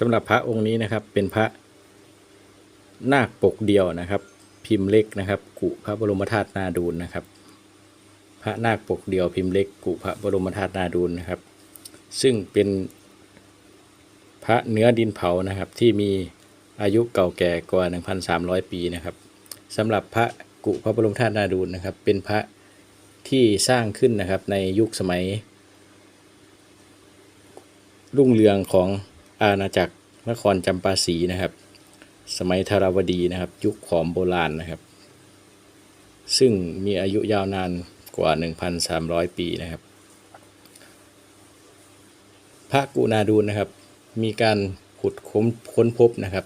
สำหรับพระองค์นี้นะครับเป็นพระนาคปกเดียวนะครับ พิมพ์เล็กนะครับกุพระบรมธาตุนาดูลนะครับ พระนาคปกเดียวพิมพ์เล็กกุพระบรมธาตุนาดูลนะครับ ซึ่งเป็นพระเนื้อดินเผานะครับที่มีอายุเก่าแก่กว่า 1,300 ปีนะครับสำหรับพระกุพระบรมธาตุนาดูลนะครับ เป็นพระที่สร้างขึ้นนะครับในยุคสมัย รุ่งเรืองของ อาณาจักรนครจำปาสีนะครับ สมัยธารวดีนะครับ ยุคขอมโบราณนะครับ ซึ่งมีอายุยาวนานกว่า 1,300 ปีนะครับ พระกุณาดูลนะครับ มีการขุดค้นค้นพบนะครับ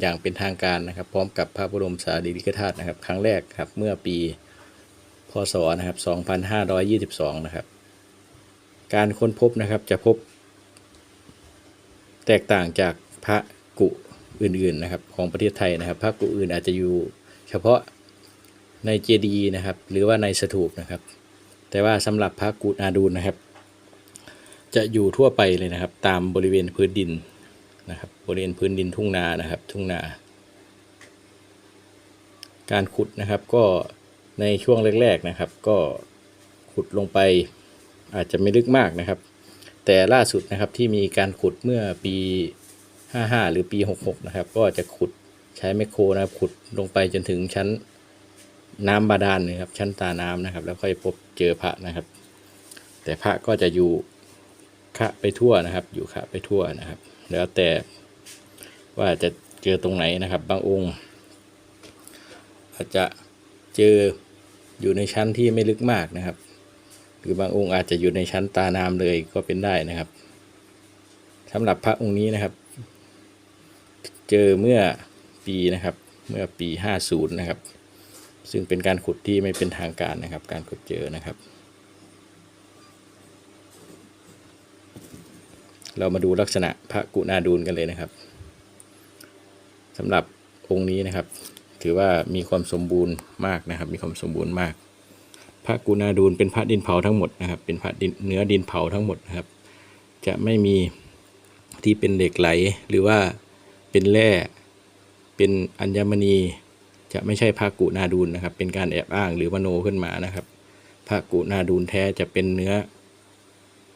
อย่างเป็นทางการนะครับ พร้อมกับพระบรมสารีริกธาตุนะครับ ครั้งแรกครับเมื่อปีพศนะครับ 2522 นะครับ การค้นพบนะครับจะพบ แตกต่างจากพระกุอื่นๆนะครับของประเทศไทยนะครับพระกุอื่นอาจจะอยู่เฉพาะในเจดีย์นะครับ หรือว่าในสถูปนะครับ แต่ว่าสำหรับพระกุนาดูลนะครับ จะอยู่ทั่วไปเลยนะครับ ตามบริเวณพื้นดินนะครับ บริเวณพื้นดินทุ่งนานะครับ ทุ่งนา การขุดนะครับก็ในช่วงแรกๆนะครับ ก็ขุดลงไปอาจจะไม่ลึกมากนะครับ แต่ล่าสุดนะครับที่มีการขุดเมื่อปี 55 หรือปี 66 นะครับ ก็จะขุดใช้แมคโครนะครับขุดลงไปจนถึงชั้นน้ำบาดาลนะครับ ชั้นตาน้ำนะครับ แล้วค่อยพบเจอพระนะครับ แต่พระก็จะอยู่คะไปทั่วนะครับ อยู่คะไปทั่วนะครับ แล้วแต่ว่าจะเจอตรงไหนนะครับ บางองค์อาจจะเจออยู่ในชั้นที่ไม่ลึกมากนะครับ รือบางองค์อาจจะอยู่ในชั้นตาน้ำเลยก็เป็นได้นะครับสำหรับพระองค์นี้นะครับ เจอเมื่อปีนะครับเมื่อปี 50 นะครับ ซึ่งเป็นการขุดที่ไม่เป็นทางการนะครับ การขุดเจอนะครับ เรามาดูลักษณะพระกุณาดูลกันเลยนะครับสำหรับองค์นี้นะครับ ถือว่ามีความสมบูรณ์มากนะครับ มีความสมบูรณ์มาก พระกุณาดูลเป็นพระดินเผาทั้งหมดนะครับ เป็นพระดินเนื้อดินเผาทั้งหมดนะครับ จะไม่มีที่เป็นเหล็กไหลหรือว่าเป็นแร่เป็นอัญมณีจะไม่ใช่พระกุณาดูลนะครับ เป็นการแอบอ้างหรือมโนขึ้นมานะครับพระกุณาดูลแท้จะเป็นเนื้อ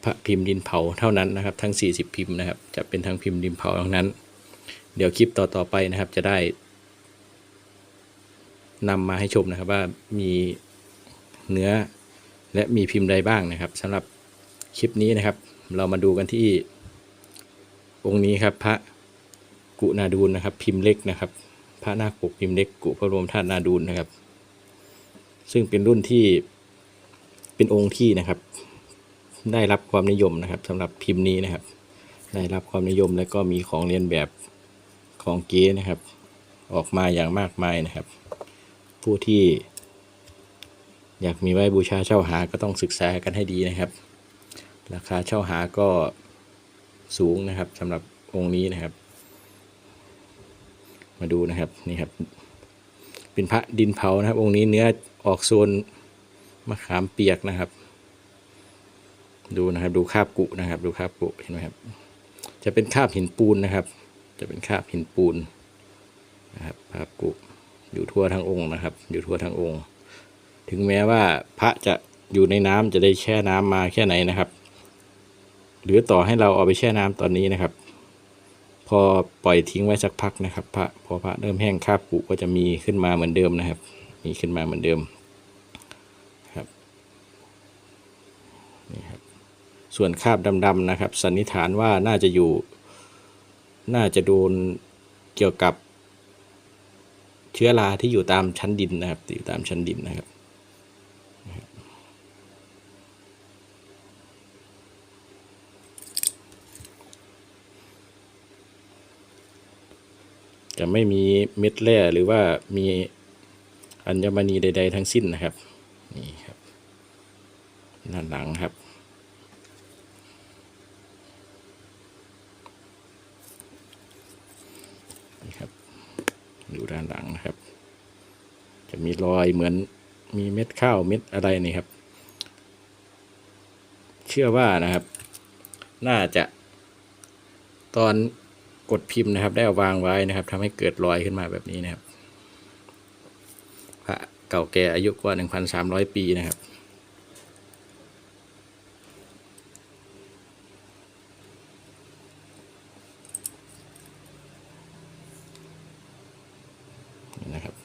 พระพิมพ์ดินเผาเท่านั้นนะครับ ทั้ง 40 พิมพ์นะครับ จะเป็นทั้งพิมพ์ดินเผาทั้งนั้น เดี๋ยวคลิปต่อๆไปนะครับจะได้นำมาให้ชมนะครับว่ามี เนื้อ และมีพิมพ์ใดบ้างนะครับสำหรับคลิปนี้นะครับ เรามาดูกันที่ องค์นี้ครับพระกุนาดูลนะครับ พิมพ์เล็กนะครับ พระนาคปกพิมพ์เล็กกุพระบรมธาตุนาดูลนะครับ ซึ่งเป็นรุ่นที่เป็นองค์ที่นะครับ ได้รับความนิยมนะครับสำหรับพิมพ์นี้นะครับ ได้รับความนิยมและก็มีของเรียนแบบของเก๊นะครับ ออกมาอย่างมากมายนะครับ ผู้ที่ อยากมีไว้บูชาเช่าหาก็ต้องศึกษากันให้ดีนะครับ ราคาเช่าหาก็สูงนะครับสำหรับองค์นี้นะครับ มาดูนะครับนี่ครับ เป็นพระดินเผานะครับ องค์นี้เนื้อออกโซนมะขามเปียกนะครับ ดูนะครับดูคาบกุนะครับ ดูคาบกุเห็นไหมครับ จะเป็นคาบหินปูนนะครับ จะเป็นคาบหินปูนนะครับคาบกุอยู่ทั่วทั้งองค์นะครับ อยู่ทั่วทั้งองค์ ถึงแม้ว่าพระจะอยู่ในน้ำจะได้แช่น้ำมาแค่ไหนนะครับ หรือต่อให้เราเอาไปแช่น้ำตอนนี้นะครับ พอปล่อยทิ้งไว้สักพักนะครับ พระพอพระเริ่มแห้งคาบกุก็จะมีขึ้นมาเหมือนเดิมนะครับ มีขึ้นมาเหมือนเดิมครับนี่ครับ ส่วนคาบดำๆนะครับ สันนิษฐานว่าน่าจะอยู่ น่าจะโดนเกี่ยวกับเชื้อราที่อยู่ตามชั้นดินนะครับอยู่ตามชั้นดินนะครับ จะไม่มีเม็ดแร่หรือว่ามีอัญมณีใด ๆ ทั้งสิ้นนะครับ นี่ครับด้านหลังครับ นี่ครับ ดูด้านหลังนะครับ จะมีรอยเหมือนมีเม็ดข้าวเม็ดอะไรนี่ครับ เชื่อว่านะครับ น่าจะตอน กดพิมพ์นะครับ ได้เอาวางไว้นะครับทำให้เกิดรอยขึ้นมาแบบนี้นะครับ พระเก่าแก่อายุกว่า 1,300 ปีนะครับนะครับ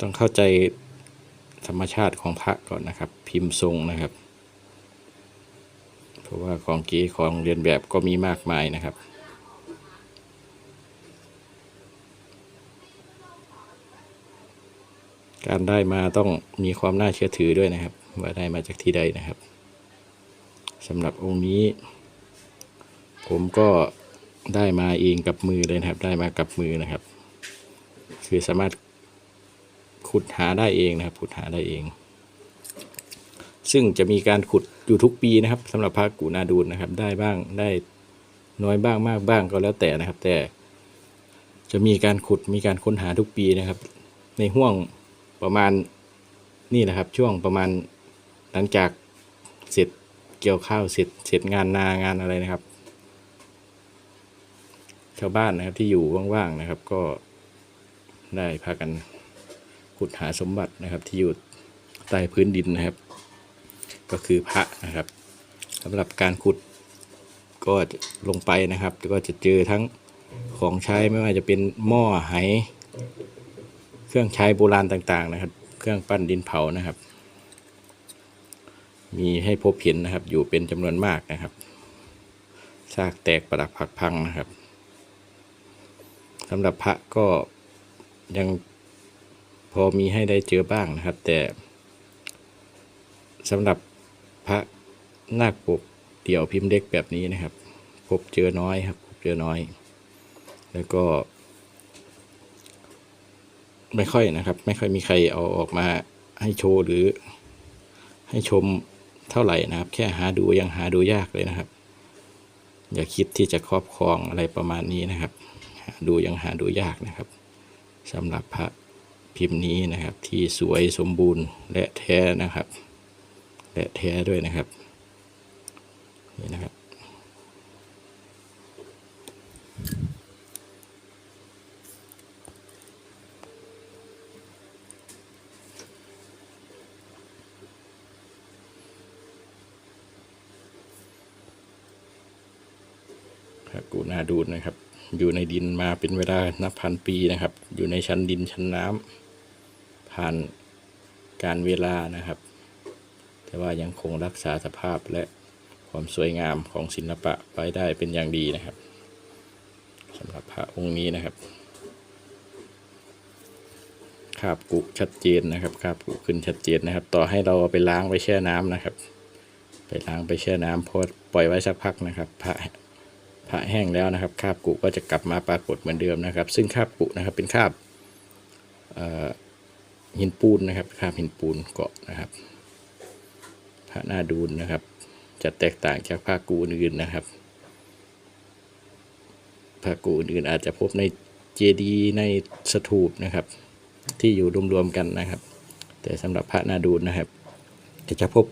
ต้องเข้าใจธรรมชาติของพระก่อนนะครับ พิมพ์ทรงนะครับ ราะว่าของเก๋ของเรียนแบบก็มีมากมายนะครับการได้มาต้องมีความน่าเชื่อถือด้วยนะครับ ว่าได้มาจากที่ใดนะครับสำหรับองค์นี้ ผมก็ได้มาเองกับมือเลยนะครับ ได้มากับมือนะครับ คือสามารถขุดหาได้เองนะครับขุดหาได้เอง ซึ่งจะมีการขุดอยู่ทุกปีนะครับสำหรับพระกูนาดูนนะครับ ได้บ้างได้น้อยบ้างมากบ้างก็แล้วแต่นะครับ แต่จะมีการขุดมีการค้นหาทุกปีนะครับ ในห่วงประมาณนี่นะครับ ช่วงประมาณหลังจากเสร็จเกี่ยวข้าวเสร็จเสร็จงานนางานอะไรนะครับ ชาวบ้านนะครับที่อยู่ว่างๆนะครับ ก็ได้พากันขุดหาสมบัตินะครับที่อยู่ใต้พื้นดินนะครับ ก็คือพระนะครับสำหรับการขุดก็ลงไปนะครับก็จะเจอทั้งของใช้ไม่ว่าจะเป็นหม้อไหเครื่องใช้โบราณต่างๆนะครับ เครื่องปั้นดินเผานะครับ มีให้พบเห็นนะครับอยู่เป็นจำนวนมากนะครับซากแตกประดักผักพังนะครับสำหรับพระก็ยังพอมีให้ได้เจอบ้างนะครับ แต่สำหรับ พระนาคปกเดี่ยวพิมพ์เล็กแบบนี้นะครับพบเจอน้อยครับพบเจอน้อย แล้วก็ ไม่ค่อยนะครับ ไม่ค่อยมีใครเอาออกมาให้โชว์หรือ ให้ชมเท่าไหร่นะครับ แค่หาดูยังหาดูยากเลยนะครับ อย่าคิดที่จะครอบครองอะไรประมาณนี้นะครับ ดูยังหาดูยากนะครับสำหรับพระพิมพ์นี้นะครับที่สวยสมบูรณ์และแท้นะครับ และแท้ด้วยนะครับ นี่นะครับพระกูนาดูนะครับ อยู่ในดินมาเป็นเวลานับพันปีนะครับ อยู่ในชั้นดินชั้นน้ำผ่านการเวลานะครับ แต่ว่ายังคงรักษาสภาพและความสวยงามของศิลปะไว้ได้เป็นอย่างดีนะครับสำหรับพระองค์นี้นะครับคาบกุชัดเจนนะครับคาบกุขึ้นชัดเจนนะครับ ต่อให้เราเอาไปล้างไปแช่น้ำนะครับ ไปล้างไปแช่น้ำพอปล่อยไว้สักพักนะครับพระพระแห้งแล้วนะครับคาบกุก็จะกลับมาปรากฏเหมือนเดิมนะครับ ซึ่งคาบกุนะครับเป็นคาบหินปูนนะครับคาบหินปูนเกาะนะครับ ระนาดูนนะครับ จะแตกต่างจากพระกูอื่นๆนะครับพระกูอื่นๆอาจจะพบในเจดีย์ในสถูปนะครับ ที่อยู่รวมๆกันนะครับ แต่สำหรับพระนาดูนนะครับจะพบ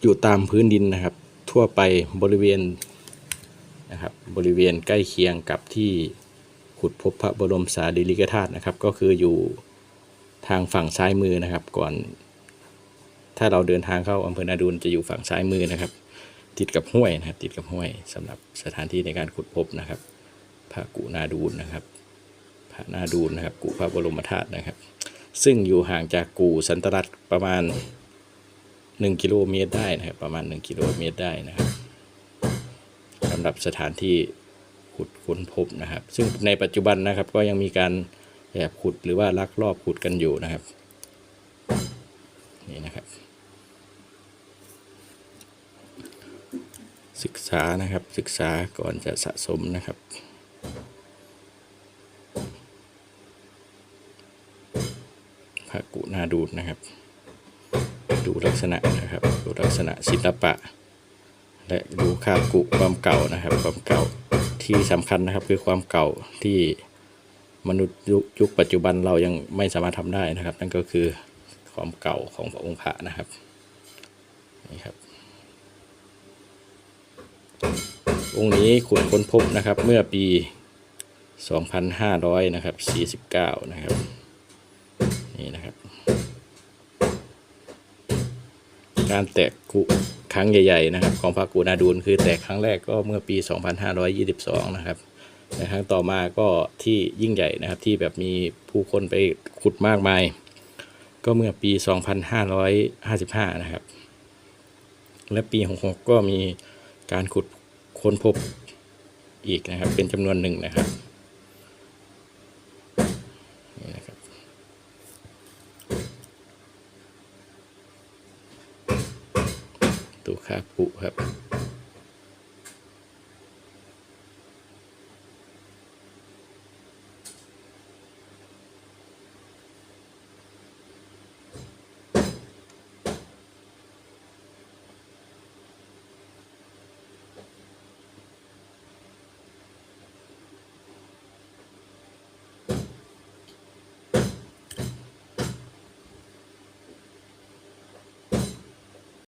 อยู่ตามพื้นดินนะครับ ทั่วไปบริเวณนะครับบริเวณใกล้เคียงกับที่ขุดพบพระบรมสารีริกธาตุนะครับ ก็คืออยู่ทางฝั่งซ้ายมือนะครับ ก่อน ถ้าเราเดินทางเข้าอำเภอนาดูนจะอยู่ฝั่งซ้ายมือนะครับ ติดกับห้วยนะครับ ติดกับห้วยสำหรับสถานที่ในการขุดพบนะครับพระกุนาดูนนะครับพระนาดูนนะครับ กุพระบรมธาตุนะครับ ซึ่งอยู่ห่างจากกูสันตรัตประมาณ 1 กิโลเมตรได้นะครับ ประมาณ 1 กิโลเมตรได้นะครับสำหรับสถานที่ขุดค้นพบนะครับ ซึ่งในปัจจุบันนะครับก็ยังมีการแอบขุดหรือว่าลักลอบขุดกันอยู่นะครับ นี่นะครับ ศึกษานะครับศึกษาก่อนจะสะสมนะครับพระกุนาดูดนะครับ ดูลักษณะนะครับ ดูลักษณะศิลปะ และดูค่ากุความเก่านะครับ ความเก่าที่สำคัญนะครับคือความเก่าที่มนุษย์ยุคยุคปัจจุบันเรายังไม่สามารถทำได้นะครับ นั่นก็คือ ความเก่าของพระองค์พระนะครับนี่ครับ องค์นี้ขุดค้นพบนะครับเมื่อปี 2,500นะครับ49 นะครับ นี่นะครับ การแตกกุครั้งใหญ่ ๆ นะครับ ของพระกูนาดูลคือแตกครั้งแรกก็เมื่อปี 2522 นะครับในครั้งต่อมาก็ที่ยิ่งใหญ่นะครับที่แบบมีผู้คนไปขุดมากมาย ก็เมื่อปี 2555 นะครับ และปี 66 ก็มีการขุดค้นพบอีกนะครับ เป็นจำนวนหนึ่งนะครับ